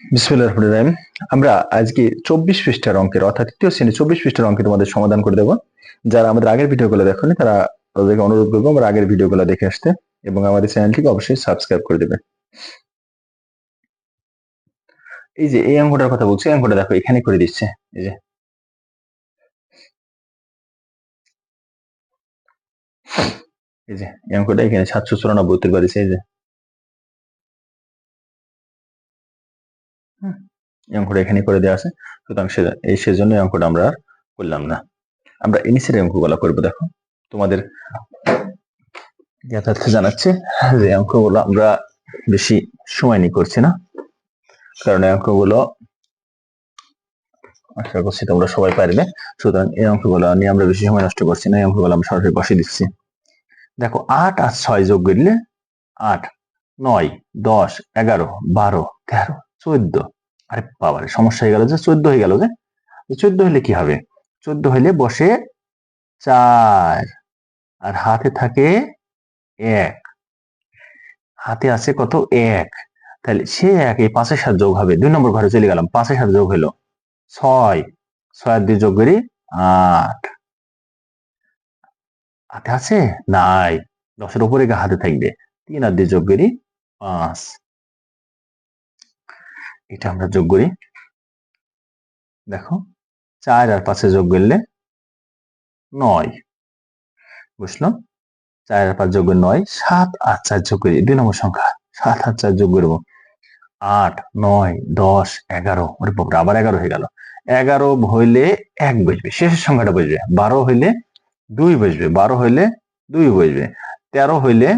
বিসমিল্লাহির রহমানির রহিম। আমরা আজকে চব্বিশ পৃষ্ঠার অঙ্কের, অর্থাৎ তৃতীয় শ্রেণি চব্বিশ পৃষ্ঠার অঙ্কে তোমাদের সমাধান করে দেবো। যারা আমাদের আগের ভিডিওগুলো দেখোনি, তারা তাদেরকে অনুরোধ করব আমরা আগের ভিডিওগুলো দেখে আসতে এবং আমাদের চ্যানেলটিকে অবশ্যই সাবস্ক্রাইব করে দেবে। এই যে, এই অঙ্কটার কথা বলছি অঙ্কটা দেখো, এখানে করে দিচ্ছে। এই যে। এই যে, এই অঙ্কটা এখানে সাতশো চুরানব্বই উত্তর এই যে। এই অঙ্কটা এখানে করে দেওয়া আছে। সুতরাং এই সেজন্য এই অঙ্কটা আমরা আর করলাম না। আমরা ইনিসের অঙ্কগুলো করব, দেখো। তোমাদের যথার্থ জানাচ্ছে যে অঙ্কগুলো আমরা বেশি সময় নিয়ে করছি না। কারণ এই অঙ্কগুলো, আশা করছি তোমরা সবাই পারবে। সুতরাং এই অঙ্কগুলো নিয়ে আমরা বেশি সময় নষ্ট করছি না, এই অঙ্কগুলো আমরা সরাসরি বসে দিচ্ছি। দেখো, আট আর ছয় যোগ করলে আট, নয়, দশ, এগারো, বারো, তেরো চোদ্দ। আরে বাবারে, সমস্যা হয়ে গেল যে চোদ্দ হয়ে গেল যে। চোদ্দ হলে কি হবে? চোদ্দ হলে বসে চার আর হাতে থাকে এক। হাতে আছে কত? এক। তাহলে সে এক, এই পাঁচের সাথে যোগ হবে। দুই নম্বর ঘরে চলে গেলাম, পাঁচের সাত যোগ হলো ছয়। ছয় আর দুই যোগ করি আট। হাতে আছে? নাই। দশের উপরে হাতে থাকবে। তিন আর দুই যোগ করি পাঁচ। এটা আমরা যোগ করি। দেখো, চার আর পাঁচে যোগ করলে নয়। বুঝলো চার আর পাঁচ যোগ নয়, সাত আর চার যোগ করি, দুই নম্বর সংখ্যা, সাত আর চার যোগ করব। আট, নয়, দশ, এগারো, ওরে বাপরে আবার এগারো হয়ে গেল। এগারো হইলে এক বসবে, শেষের সংখ্যাটা বসবে। বারো হইলে দুই বসবে, বারো হইলে দুই বসবে, তেরো হইলে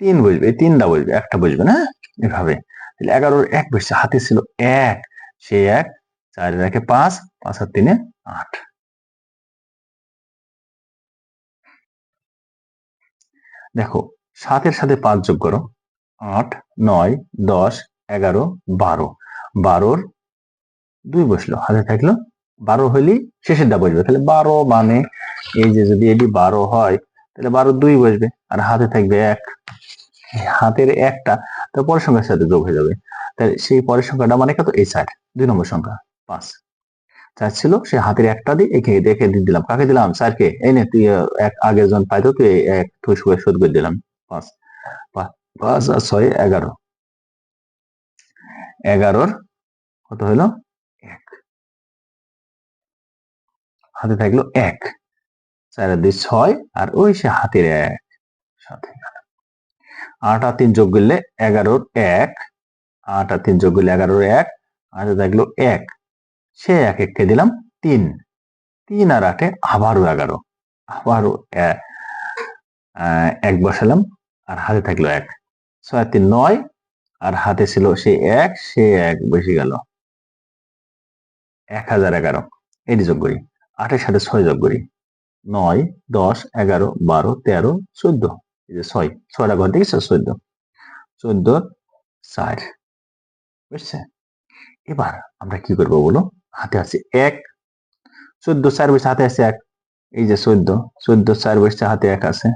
তিন বসবে এই তিনটা বসবে, একটা বসবে না? এভাবে। তাহলে এগারোর এক বসছে হাতে ছিল এক, সে এক, চারের একে পাঁচ পাঁচ আর তিনে আট। দেখো, সাতের সাথে পাঁচ যোগ করো, আট, নয়, দশ, এগারো, বারো। বারোর দুই বসল, হাতে থাকল, বারো হইলেই শেষের দা বসবে। তাহলে বারো মানে এই যে যদি এটি বারো হয়, তাহলে বারো দুই বসবে, আর হাতে থাকবে এক। হাতের একটা, তো পরের সংখ্যার সাথে যোগ হয়ে যাবে। তাহলে সেই পরের সংখ্যাটা মানে কত? এই চার। দুই নম্বর সংখ্যা, পাঁচ। চার ছিল, সে হাতের একটা দিয়ে একে দেখে দিয়ে দিলাম। কাকে দিলাম? চারকে। এই নে, তুই এক আগের জন পাইতো, তুই এক ঠুস করে শোধ করে দিলাম। পাঁচ। পাঁচ আর ছয়, এগারো। এগারোর কত হলো? এক। হাতে থাকল এক। চার দুই ছয়, আর ওই সে হাতের এক সাথে। আট আর তিন যোগ করলে এগারোর এক। আট আর তিন যোগ করলে এগারোর এক হাতে থাকল এক। সে এক এককে দিলাম তিন। তিন আর আটে আবারও এগারো। আবারও এক বসালাম, আর হাতে থাকল এক। ছয় তিন নয়, আর হাতে ছিল সে এক সে এক বসে গেল। এক হাজার এগারো। এটি যোগ করি। আটের সাথে ছয় যোগ করি। নয়, দশ, এগারো, বারো, তেরো, চোদ্দ। এই যে ছয় ছয়টা ঘর দেখেছ চোদ্দ চোদ্দ চার বুঝছে এবার আমরা কি করব বলো হাতে আছে এক চোদ্দ চার বসে হাতে আছে এক এই যে চোদ্দ চোদ্দ চার বসে হাতে এক আছে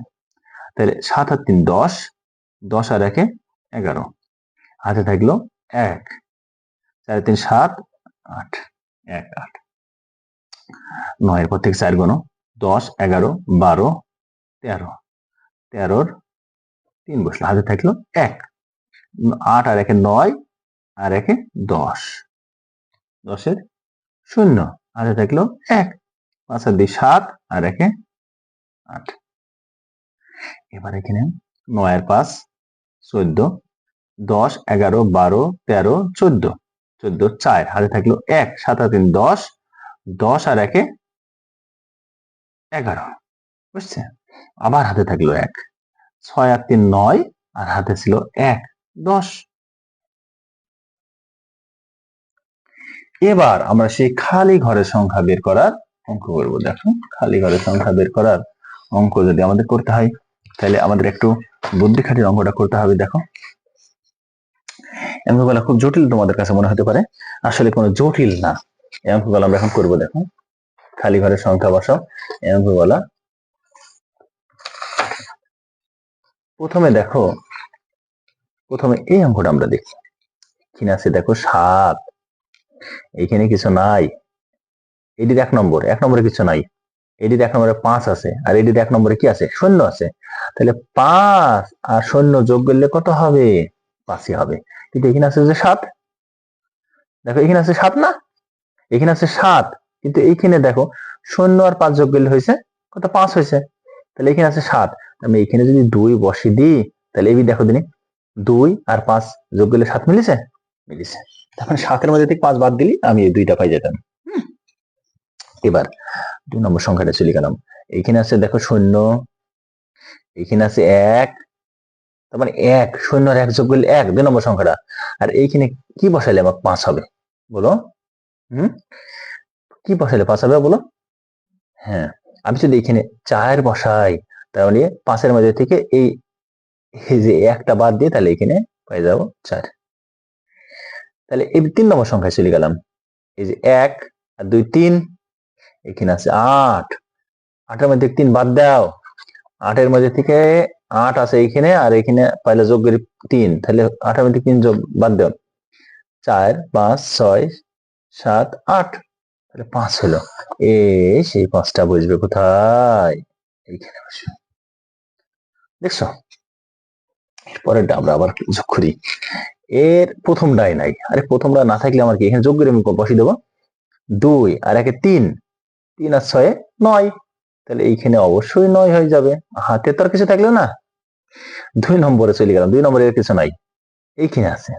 তাহলে সাত আর তিন দশ দশ আর একে এগারো হাতে থাকল এক চার তিন সাত আট এক আট নয়ের পর থেকে চার গুণ দশ এগারো বারো তেরো তেরোর তিন বসল। হাতে থাকল এক। আট আর একে নয় আর একে দশ। দশের শূন্য। হাতে থাকল এক। পাঁচ আর দুই সাত আর একে আট। এবার এখানে নয়ের পাঁচ চোদ্দ। দশ, এগারো, বারো, তেরো, চোদ্দ। চোদ্দ, চার। হাতে থাকল এক। সাত আর তিন, দশ। দশ আর একে এগারো। বুঝছে আবার হাতে থাকল এক। ছয় আর তিন নয়, আর হাতে ছিল এক, দশ। এবার আমরা সেই খালি ঘরের সংখ্যা বের করার অঙ্ক করব। দেখো খালি ঘরের সংখ্যা বের করার অঙ্ক যদি আমাদের করতে হয়, তাহলে আমাদের একটু বুদ্ধি খাটির অঙ্কটা করতে হবে, দেখো। অঙ্কগুলো খুব জটিল তোমাদের কাছে মনে হতে পারে। আসলে কোনো জটিল না। অঙ্কগুলো আমরা এখন করব দেখো খালি ঘরের সংখ্যা বসাও। অঙ্কগুলা প্রথমে দেখো, প্রথমে এই অঙ্কটা আমরা দেখি। এখানে আছে দেখো সাত, এখানে কিছু নাই। এটির এক নম্বর, এক নম্বরে কিছু নাই। এটির এক নম্বরে পাঁচ আছে, আর এটির এক নম্বরে কি আছে? শূন্য আছে। তাহলে পাঁচ আর শূন্য যোগ করলে কত হবে? পাঁচই হবে। কিন্তু এখানে আছে যে সাত। দেখো, এখানে আছে সাত না? এখানে আছে সাত। কিন্তু এইখানে দেখো, শূন্য আর পাঁচ যোগ করলে হয়েছে কত? পাঁচ হয়েছে। তাহলে এখানে আছে সাত। আমি এখানে যদি দুই বসে দিই, তাহলে এই দেখো দিনে দুই আর পাঁচ যোগ করলে সাত মিলেছে? মিলেছে। তখন সাতের মধ্যে থেকে পাঁচ বাদ দিলি, আমি এই দুইটা পাই যেতাম। এবার দুই নম্বর সংখ্যাটা চলে গেলাম। এইখানে আছে দেখো শূন্য এইখানে আছে এক, তার মানে এক, শূন্য আর এক যোগ করলে এক, দুই নম্বর সংখ্যাটা। আর এইখানে কি বসাইলে আমার পাঁচ হবে? বলো। হুম? কি বসাইলে পাঁচ হবে বলো? হ্যাঁ আমি যদি এখানে চার বসাই মানে পাঁচের মধ্যে থেকে এই যে একটা বাদ দিয়ে তাহলে এখানে পেয়ে যাব চার। তাহলে এই তিন নম্বর সংখ্যায় চলে গেলাম। এই যে এক আর দুই তিন, এখানে আছে আট। আটের মধ্যে তিন বাদ দাও। আটের মধ্যে থেকে আট আছে এইখানে আর এখানে পাইলে যোগ তিন। তাহলে আটের মধ্যে তিন যোগ বাদ দাও। চার, পাঁচ, ছয়, সাত, আট। তাহলে পাঁচ হলো। এ, সেই পাঁচটা বুঝবে কোথায়? এইখানে বসবে দেখছ? এরপরে আমরা আবার যোগ করি। এর প্রথমটাই নাই। আরে প্রথমটা না থাকলে আমার কি? এখানে যোগ করে আমি বসিয়ে দেবো? দুই আর একে তিন। তিন আর ছয়ে নয়। তাহলে এইখানে অবশ্যই নয় হয়ে যাবে। হাতে তো আর কিছু থাকল না? দুই নম্বরে চলে গেলাম। দুই নম্বরে কিছু নাই। এইখানে আছে।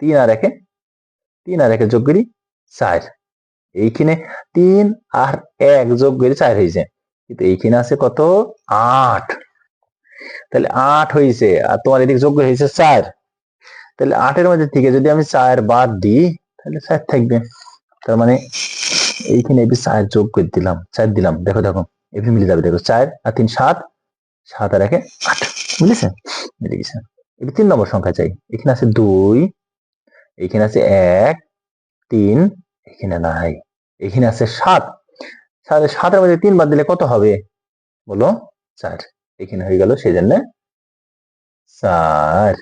তিন আর একে তিন আর একে যোগ করি চার। এইখানে তিন আর এক যোগ করি চার হয়েছে কিন্তু এইখানে আছে কত? আট। তাহলে আট হয়েছে আর তোমার এদিকে যোগ্য হয়েছে চার। তাহলে আটের মধ্যে থেকে যদি আমি চার বাদ দিই, তাহলে চার থাকবে। তার মানে এইখানে এবি চার যোগ করে দিলাম, চার দিলাম। দেখো দেখো এবি মিলে যাবে। দেখো, চার আর তিন, সাত। সাত আর একে আট, বুঝেছে? মিলে গেছে। এবি তিন নম্বর সংখ্যা চাই। এখানে আছে দুই, এখানে আছে এক, তিন, এখানে নাই। এখানে আছে সাত। সাতের মধ্যে তিন বাদ দিলে কত হবে? বলো, চার। এখানে হয়ে গেল সেই জন্য চার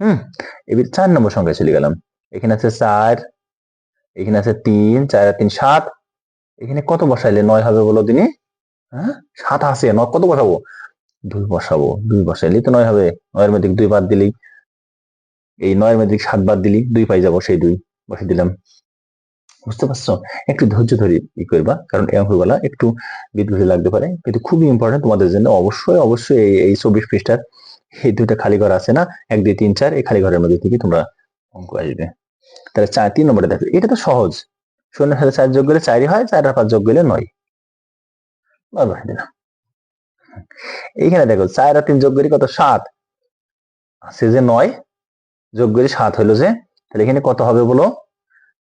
হুম, এবার চার নম্বর সংখ্যায় চলে গেলাম। এখানে আছে চার, এখানে আছে তিন, চার তিন সাত। এখানে কত বসাইলে নয় হবে বলো দিনি? হ্যাঁ সাত আছে, নয় কত বসাবো? দুই বসাবো, দুই বসাইলে তো নয় হবে। নয়ের মধ্যে দুই বাদ দিলেই এই নয়ের মধ্যে সাত বাদ দিলি, দুই পাই যাব সেই দুই। বসে দিলাম। বুঝতে পারছ? একটু ধৈর্য ধরে ই করবা, কারণ এই অঙ্কগুলা একটু বিদ্যুৎ লাগতে পারে। কিন্তু খুবই ইম্পর্টেন্ট তোমাদের জন্য অবশ্যই অবশ্যই এই এই চব্বিশ পৃষ্ঠার এই দুইটা খালি ঘর আছে না? এক, দুই, তিন, চার, এই খালি ঘরের মধ্যে থেকে তোমরা অঙ্ক আসবে। তাহলে চার, তিন নম্বরে দেখো, এটা তো সহজ। শূন্যের সাথে চার যোগ গেলে চারই হয়, চার আর পাঁচ যোগ গেলে নয়। দিলাম। এইখানে দেখো, চার আর তিন যোগ করি কত? সাত। আছে যে নয়, যোগ করি সাত হলো যে, তাহলে এখানে কত হবে বলো?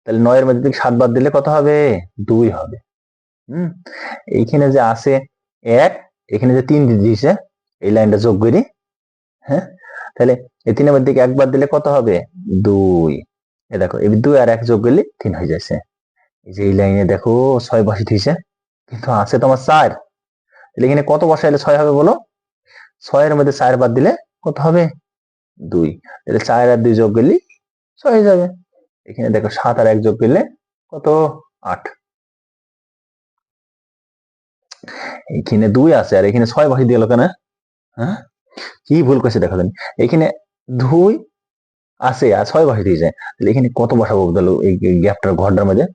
তাহলে নয়ের মধ্যে থেকে সাত বাদ দিলে কত হবে? দুই হবে। হম? এইখানে যে আছে এক, এখানে যে তিন দিয়েছে, এই লাইনটা যোগ করি হ্যাঁ? তাহলে এই তিনের মধ্যে এক বাদ দিলে কত হবে? দুই। এ দেখো, এই দুই আর এক যোগ করলে তিন হয়ে যাচ্ছে। এই যে এই লাইনে দেখো, ছয় বসে দিয়েছে কিন্তু আছে তোমার চার। তাহলে এখানে কত বসাইলে ছয় হবে বলো? ছয়ের মধ্যে চার বাদ দিলে কত হবে? দুই। তাহলে চার আর দুই যোগ করলে ছয় হয়ে যাবে। এখানে দেখো সাত আর এক যোগ করলে কত? আট। এখানে দুই আছে, আর এখানে ছয় বসে দিয়ে কেন? হ্যাঁ? কি ভুল করছে দেখা দেন এখানে দুই আছে, আর ছয় বসে দিয়েছে। তাহলে এখানে কত বসাবো বলো এই গ্যাপটার ঘরটার মধ্যে?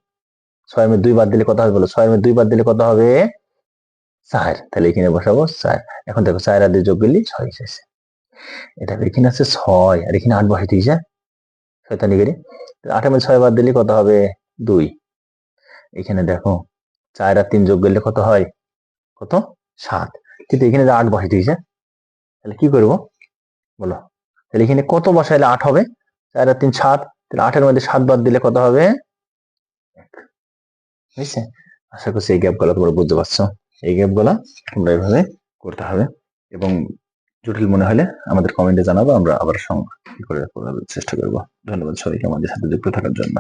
ছয় মধ্যে দুই বাদ দিলে কত হবে বলো? ছয় মধ্যে দুই বাদ দিলে কত হবে? চার। তাহলে এখানে বসাবো চার। এখন দেখো চার আর দুই যোগ করলে ছয় এসেছে এটা এখানে আছে ছয়, আর এখানে আট বসে দিয়েছে। শয়তানি করি আটের মধ্যে ছয় বাদ দিলে কত হবে? দুই। এখানে দেখো, চার আর তিন যোগ করলে কত হয়? কত? সাত। কিন্তু এখানে যে আট বসে দিয়েছে তাহলে কি করব? বলো। তাহলে এখানে কত বসাইলে আট হবে? চার আর তিন সাত। তাহলে আটের মধ্যে সাত বাদ দিলে কত হবে? বুঝছে আশা করছি এই গ্যাপগুলো তোমরা বুঝতে পারছ। এই গ্যাপগুলা তোমরা এভাবে করতে হবে। এবং জটিল মনে হলে আমাদের কমেন্টে জানাব, আমরা আবার সঙ্গে করে চেষ্টা করব। ধন্যবাদ সবাইকে আমাদের সাথে যুক্ত থাকার জন্য।